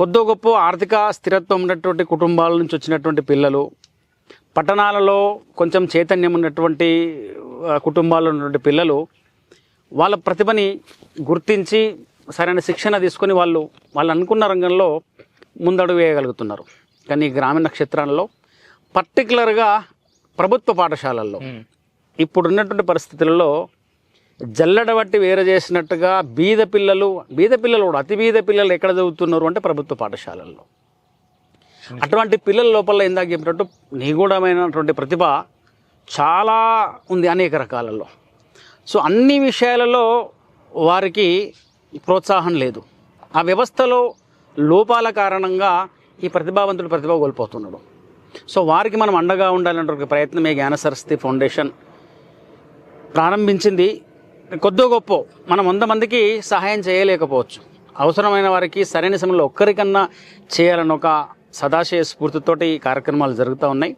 కొద్దో గొప్ప ఆర్థిక స్థిరత్వం ఉన్నటువంటి కుటుంబాల నుంచి వచ్చినటువంటి పిల్లలు పట్టణాలలో కొంచెం చైతన్యం ఉన్నటువంటి కుటుంబాల్లో ఉన్నటువంటి పిల్లలు వాళ్ళ ప్రతిభని గుర్తించి సరైన శిక్షణ తీసుకొని వాళ్ళు వాళ్ళు అనుకున్న రంగంలో ముందడుగు వేయగలుగుతున్నారు. కానీ ఈ గ్రామీణ క్షేత్రాల్లో పర్టికులర్గా ప్రభుత్వ పాఠశాలల్లో ఇప్పుడు ఉన్నటువంటి పరిస్థితులలో జల్లెడ బట్టి వేరు చేసినట్టుగా బీద పిల్లలు బీద పిల్లలు కూడా అతి బీద పిల్లలు ఎక్కడ చదువుతున్నారు అంటే ప్రభుత్వ పాఠశాలల్లో. అటువంటి పిల్లల లోపల ఇందాక చెప్పినట్టు నిగూఢమైనటువంటి ప్రతిభ చాలా ఉంది అనేక రకాలలో. సో అన్ని విషయాలలో వారికి ప్రోత్సాహం లేదు. ఆ వ్యవస్థలో లోపాల కారణంగా ఈ ప్రతిభావంతుడు ప్రతిభ కోల్పోతున్నాడు. సో వారికి మనం అండగా ఉండాలనే ఒక ప్రయత్నమే జ్ఞానసరస్వతి ఫౌండేషన్ ప్రారంభించింది. కొద్దో గొప్ప. మనం వంద మందికి సహాయం చేయలేకపోవచ్చు. అవసరమైన వారికి సరైన సమయంలో ఒక్కరికన్నా చేయాలని ఒక సదాశయ స్ఫూర్తితోటి ఈ కార్యక్రమాలు జరుగుతూ ఉన్నాయి.